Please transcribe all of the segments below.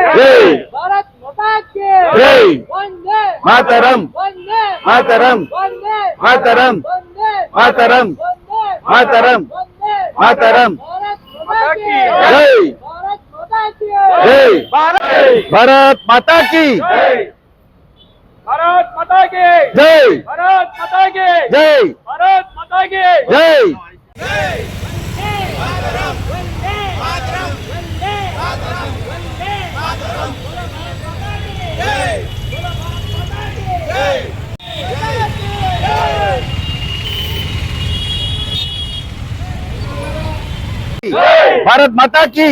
मातरम। वंदे। मातरम। वंदे। मातरम। वंदे। मातरम। वंदे। मातरम। वंदे। मातरम। भारत माता के। जय। भारत माता के। जय। भारत। माता की। भारत माता के। जय। भारत माता के। जय। भारत माता के। जय। భారత్ మాతాకి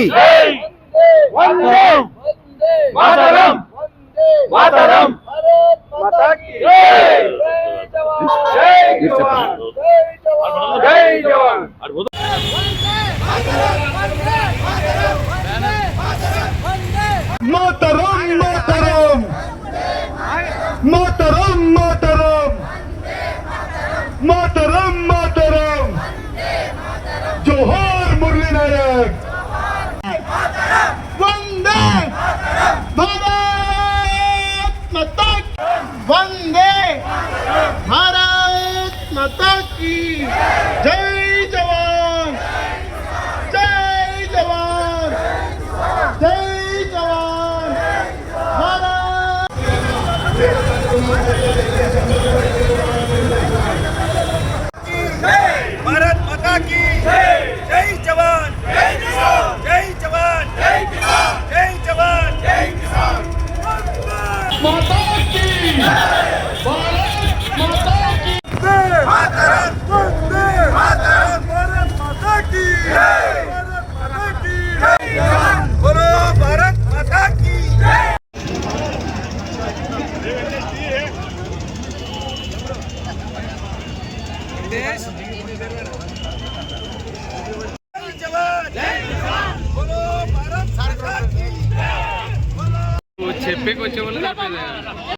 మాతరం. এক ਬੱਚੇ ਵੱਲ ਕਰਦੇ ਨੇ।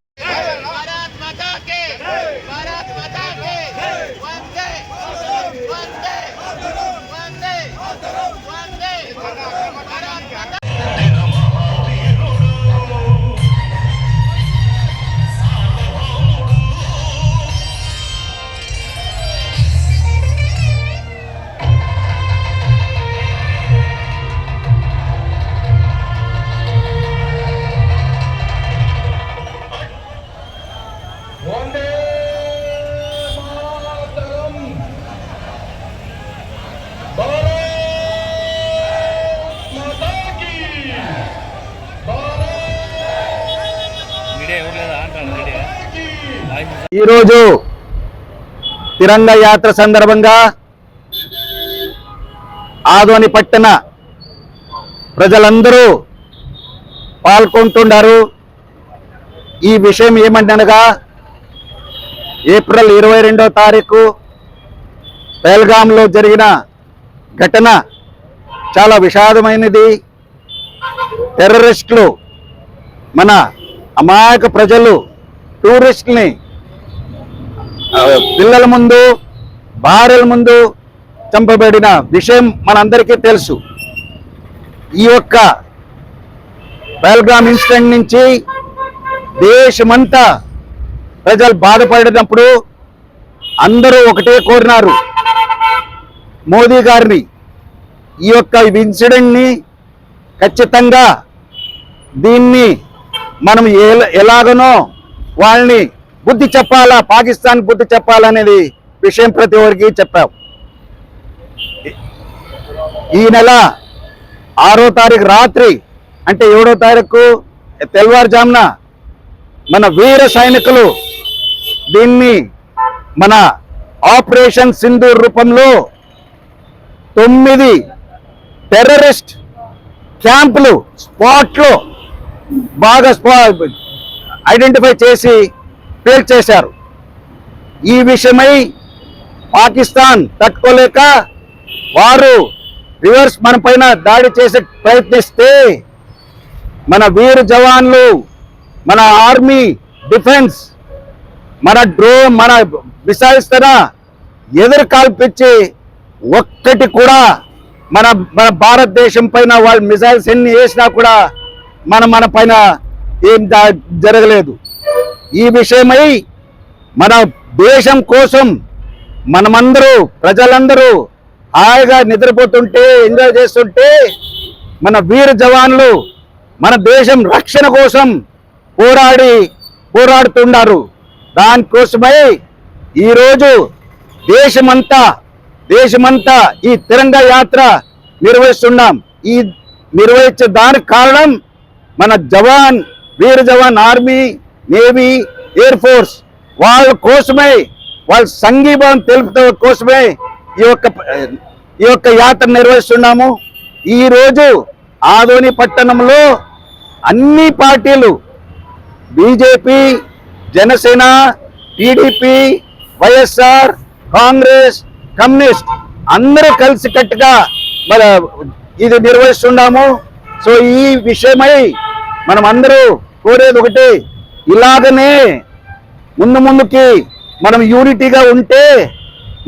ఈరోజు తిరంగ యాత్ర సందర్భంగా ఆదోని పట్టణ ప్రజలందరూ పాల్గొంటున్నారు. ఈ విషయం ఏమంటనగా ఏప్రిల్ ఇరవై రెండో తారీఖు పెల్గాంలో జరిగిన ఘటన చాలా విషాదమైనది. టెర్రరిస్టులు మన అమాయక ప్రజలు టూరిస్టుల్ని పిల్లల ముందు భార్యల ముందు చంపబడిన విషయం మనందరికీ తెలుసు. ఈ యొక్క పహల్గామ్ ఇన్సిడెంట్ నుంచి దేశమంతా ప్రజలు బాధపడినప్పుడు అందరూ ఒకటే కోరినారు. మోదీ గారిని ఈ యొక్క ఇన్సిడెంట్ని ఖచ్చితంగా దీన్ని మనం ఎలాగనో వాళ్ళని బుద్ధి చెప్పాలా? పాకిస్తాన్ బుద్ధి చెప్పాలనేది విషయం ప్రతి ఒక్కరికి చెప్పాం. ఈ నెల ఆరో తారీఖు రాత్రి అంటే ఏడో తారీఖు తెల్లవారుజామున మన వీర సైనికులు దీన్ని మన ఆపరేషన్ సింధూర్ రూపంలో తొమ్మిది టెర్రరిస్ట్ క్యాంపులు స్పాట్లో బాగా స్పా ఐడెంటిఫై చేసి పేల్చేశారు. ఈ విషయమై పాకిస్తాన్ తట్టుకోలేక వారు రివర్స్ మన పైన దాడి చేసే ప్రయత్నిస్తే మన వీర జవాన్లు మన ఆర్మీ డిఫెన్స్ మన డ్రోన్ మన మిసైల్స్ తన ఎదురు కాల్పించి ఒక్కటి కూడా మన మన భారతదేశం పైన వాళ్ళు మిసైల్స్ ఎన్ని వేసినా కూడా మన మన పైన ఏం జరగలేదు. ఈ విషయమై మన దేశం కోసం మనమందరూ ప్రజలందరూ హాయిగా నిద్రపోతుంటే ఎంజాయ్ చేస్తుంటే మన వీర జవాన్లు మన దేశం రక్షణ కోసం పోరాడి పోరాడుతున్నారు. దానికోసమై ఈరోజు దేశమంతా దేశమంతా ఈ తిరంగా యాత్ర నిర్వహిస్తున్నాం. ఈ నిర్వహించే దానికి కారణం మన జవాన్ వీర jawan army navy air force వాళ్ళ కోసమే వాళ్ళ సంఘీభావం తెలుపుత కోసమే ఈ యొక్క ఈ యొక్క యాత్ర నిర్వహిస్తున్నాము. ఈ రోజు ఆదోని పట్టణంలో అన్ని పార్టీలు BJP Janasena TDP YSR Congress communist అందరూ కలిసి కట్టుగా మన ఇది నిర్వహిస్తున్నాము. సో ఈ విషయమై మనం అందరూ కోరేది ఒకటి ఇలాగనే ముందు ముందుకి మనం యూనిటీగా ఉంటే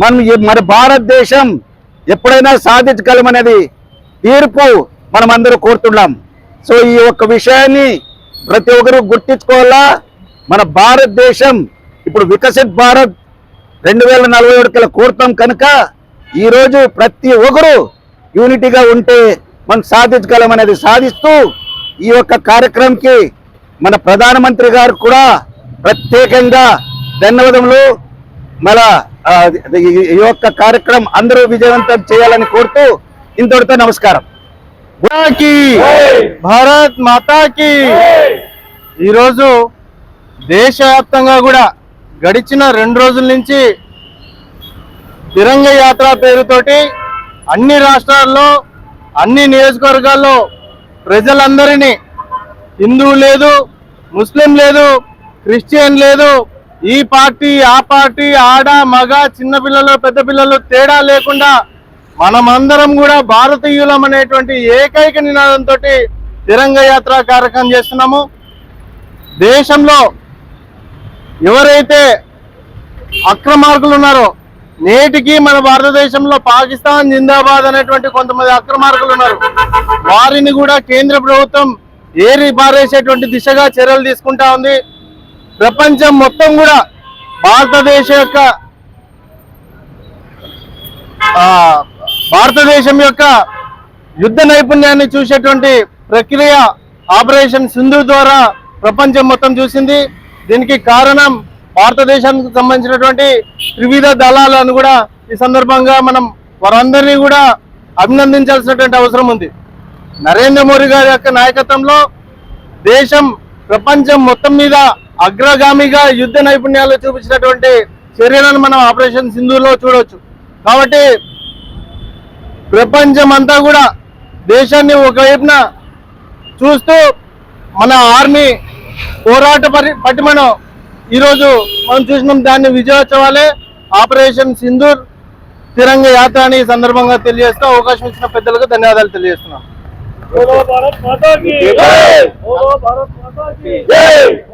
మనం ఈ- మన భారతదేశం ఎప్పుడైనా సాధించగలమనేది తీర్పు మనం అందరూ కోరుతున్నాం. సో ఈ ఒక్క విషయాన్ని ప్రతి ఒక్కరూ గుర్తించుకోవాలా? మన భారతదేశం ఇప్పుడు వికసిత్ భారత్ రెండు వేల నలభై ఒకటికి కోరుతాం కనుక ఈరోజు ప్రతి ఒక్కరు యూనిటీగా ఉంటే మనం సాధించగలం అనేది సాధిస్తూ ఈ యొక్క కార్యక్రమంకి మన ప్రధానమంత్రి గారు కూడా ప్రత్యేకంగా ధన్యవాదములు. మన ఈ- యొక్క కార్యక్రమం అందరూ విజయవంతం చేయాలని కోరుతూ ఇంతటితో నమస్కారం. కి భారత్ మాతాకి. ఈరోజు దేశవ్యాప్తంగా కూడా గడిచిన రెండు రోజుల నుంచి తిరంగ యాత్ర పేరుతోటి అన్ని రాష్ట్రాల్లో అన్ని నియోజకవర్గాల్లో ప్రజలందరినీ హిందూ లేదు ముస్లిం లేదు క్రిస్టియన్ లేదు. ఈ పార్టీ ఆ పార్టీ ఆడ మగ చిన్న పిల్లలు పెద్ద పిల్లలు తేడా లేకుండా మనమందరం కూడా భారతీయులం అనేటువంటి ఏకైక నినాదంతో తిరంగ యాత్ర కార్యక్రమం చేస్తున్నాము. దేశంలో ఎవరైతే అక్రమార్కులు ఉన్నారో నేటికి మన భారతదేశంలో పాకిస్తాన్ జిందాబాద్ అనేటువంటి కొంతమంది అక్రమార్కులు ఉన్నారు. వారిని కూడా కేంద్ర ప్రభుత్వం ఏరి పారేసేటువంటి దిశగా చర్యలు తీసుకుంటా ఉంది. ప్రపంచం మొత్తం కూడా భారతదేశ యొక్క భారతదేశం యొక్క యుద్ధ నైపుణ్యాన్ని చూసేటువంటి ప్రక్రియ ఆపరేషన్ సింధు ద్వారా ప్రపంచం మొత్తం చూసింది. దీనికి కారణం భారతదేశానికి సంబంధించినటువంటి త్రివిధ దళాలను కూడా ఈ సందర్భంగా మనం వారందరినీ కూడా అభినందించాల్సినటువంటి అవసరం ఉంది. నరేంద్ర మోడీ గారి యొక్క నాయకత్వంలో దేశం ప్రపంచం మొత్తం మీద అగ్రగామిగా యుద్ధ నైపుణ్యాలు చూపించినటువంటి చర్యలను మనం ఆపరేషన్ సింధులో చూడవచ్చు కాబట్టి ప్రపంచం అంతా కూడా దేశాన్ని ఒకవైపున చూస్తూ మన ఆర్మీ పోరాట పరి పటిమను ఈరోజు మనం చూసినాం దాన్ని విజయోత్సవాలే. ఆపరేషన్ సింధూర్ తిరంగ యాత్ర అని సందర్భంగా తెలియజేస్తూ అవకాశం ఇచ్చిన పెద్దలకు ధన్యవాదాలు తెలియజేస్తున్నాం. બોલો ભારત માતા કી. જય. બોલો ભારત માતા કી. જય.